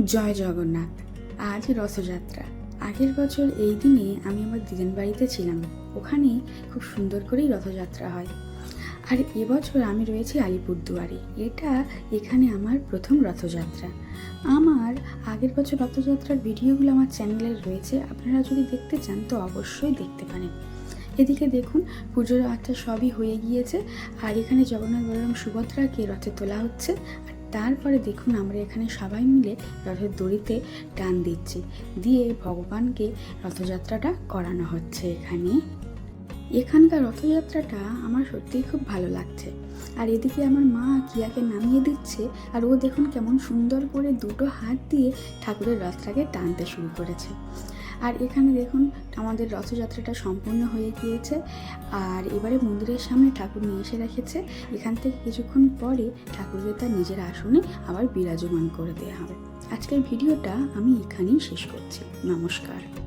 জয় জগন্নাথ, আজ রথযাত্রা। আগের বছর এই দিনে আমি আমার দিদিন বাড়িতে ছিলাম। ওখানে খুব সুন্দর করেই রথযাত্রা হয়। আর এবছর আমি রয়েছি আলিপুরদুয়ারে। এটা এখানে আমার প্রথম রথযাত্রা। আমার আগের বছর রথযাত্রার ভিডিওগুলো আমার চ্যানেলে রয়েছে। আপনারা যদি দেখতে চান, তো অবশ্যই দেখতে পারেন। এদিকে দেখুন, পুজোর আচ্ছা সবই হয়ে গিয়েছে। আর এখানে জগন্নাথ বলরাম সুভদ্রাকে রথে তোলা হচ্ছে। আর তারপরে দেখুন আমরা এখানে সবাই মিলে রথের দড়িতে টান দিচ্ছি। দিয়ে ভগবানকে রথযাত্রাটা করানো হচ্ছে এখানে। এখানকার রথযাত্রাটা আমার সত্যিই খুব ভালো লাগছে। আর এদিকে আমার মা কিয়াকে নামিয়ে দিচ্ছে, আর ও দেখুন কেমন সুন্দর করে দুটো হাত দিয়ে ঠাকুরের রথটাকে টানতে শুরু করেছে। আর এখানে দেখুন, আমাদের রথযাত্রাটা সম্পূর্ণ হয়ে গিয়েছে। আর এবারে মন্দিরের সামনে ঠাকুর নিয়ে এসে রেখেছে। এখান থেকে কিছুক্ষণ পরে ঠাকুরকে তার নিজের আসনে আবার বিরাজমান করে দেওয়া হবে। আজকের ভিডিওটা আমি এখানেই শেষ করছি। নমস্কার।